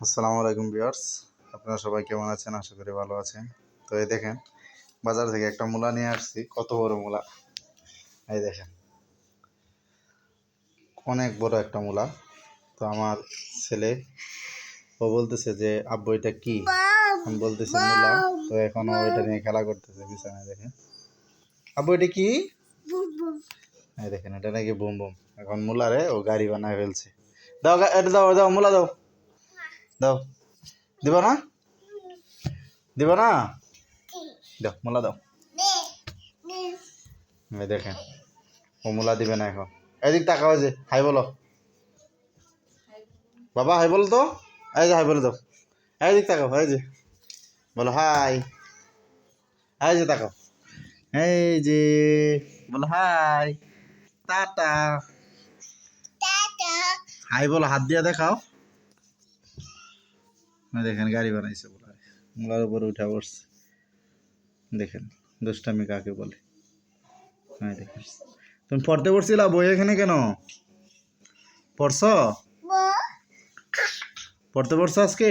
আসসালামু আলাইকুম ভিউয়ার্স। আপনারা সবাই কেমন আছেন? আশা করি ভালো আছেন। তো এই দেখেন, বাজার থেকে একটা মূলা নিয়ে আসছি। কত বড় মূলা? এই দেখেন, অনেক বড় একটা মূলা। তো আমার ছেলে, ও বলতেছে যে, আব্বু, এটা কি? আমি বলতেছি, মূলা। তো এখন ও এটা নিয়ে খেলা করতেছে বিছানায়, দেখেন। আব্বু, এটা কি? এই দেখেন, এটা নাকি বুম বুম। এখন মূলারে ও গাড়ি বানায় ফেলছে। দাও এটা দাও দাও, মূলা দাও। দাও। দিব না? দিব না? দাও মূলা দাও। দেখেন ও মূলা দিবে না এখন। এদিক তাকাও এই যে হাই বলো। বাবা হাই বলো তো। এই যে হাই বলে দাও। এদিক তাকাও এই যে। বলো হাই। এই যে তাকাও। এই যে বলো হাই। টাটা। হাই বলো হাত দিয়ে দেখাও। দেখেন গাড়ি বানাইছে বলে মোলার উপরে উঠা পড়ছে দেখেন, দুষ্টামি কাকে বলে? হ্যাঁ দেখেন। তুমি পড়তে পড়ছিলা বই এখানে কেন? পড়ছ? পড়তে পড়ছো আজকে?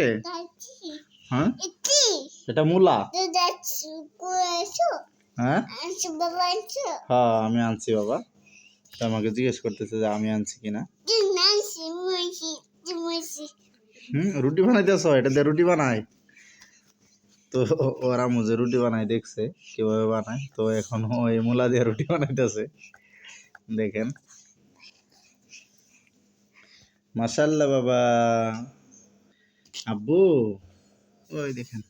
হ্যাঁ? এটা মূলা। হ্যাঁ? হ্যাঁ আমি আনছি বাবা। আমাকে জিজ্ঞেস করতেছে যে আমি আনছি কিনা। হুম রুটি বানাইতেছ? এটা দিয়ে রুটি বানাই। তো ওরা মুজে রুটি বানাই দেখছে কীভাবে বানায়। তো এখন ওই মূলা দিয়ে রুটি বানাইতেছে। দেখেন। মাশাল্লাহ বাবা। আব্বু ওই দেখেন।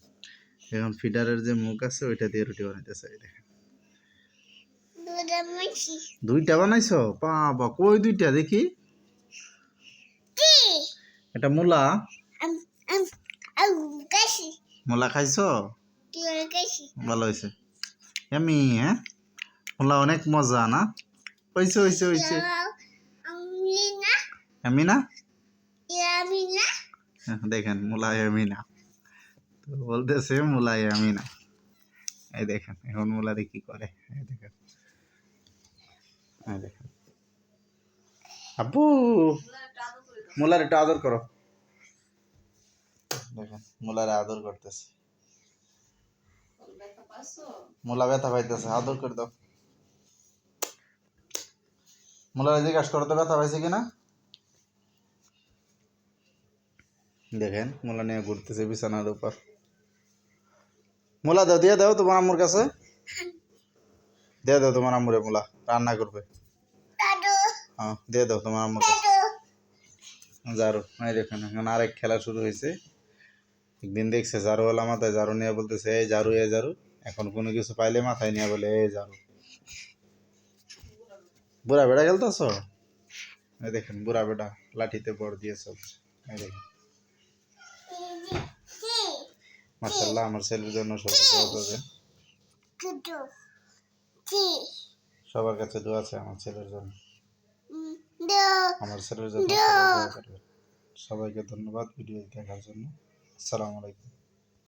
এখন ফিডারের যে মুখ আছে ওইটা দিয়ে রুটি বানাইতেছে দেখেন। দুইটা বানাইছো? বাবা কই দুইটা? দেখি। এটা মূলা? মূলা খাইছো? ভালো হয়েছে এমি হ্যাঁ? মূলা অনেক মজা না? হয়েছে হয়েছে হয়েছে এমি না হ্যাঁ, দেখেন মূলা এমি না তো বলতেছে মূলা এমি না এই দেখেন এখন মূলা দিয়ে কি করে? এই দেখেন। এই দেখেন। আব্বু! মূলার একটু আদর করো। দেখেন মূলার আদর করতেছে। মূলা ব্যথা পাইতেছে আদর করে দাও। মূলার জিজ্ঞাসা করো তো ব্যথা পাইছে কিনা? দেখেন মূলা নিয়ে ঘুরতেছে বিছানার উপর। মূলা দাও দিয়ে দাও তোমার আম্মুর কাছে। দিয়ে দাও তোমার আম্মুরে মূলা রান্না করবে। হ্যাঁ দিয়ে দাও তোমার আম্মুর কাছে। জারু এই দেখেন এখন আরেক খেলা শুরু হয়েছে একদিন দেখছে জারুওয়ালা মাথায় জারু নিয়ে বলতেছে এই জারু এ জারু এখন কোনো কিছু পাইলে মাথায় নিয়ে বলে এই জারু বুড়া বেড়া খেলতেছ? এই দেখেন বুড়া বেড়া লাঠিতে বড় দিয়ে চলছে। এই দেখেন। মার্শাল্লাহ আমার ছেলের জন্য সবার কাছে দোয়া আছে আমার ছেলের জন্য। আমার ছেলের জন্য। সবাইকে ধন্যবাদ ভিডিও দেখার জন্য। আসসালামু আলাইকুম।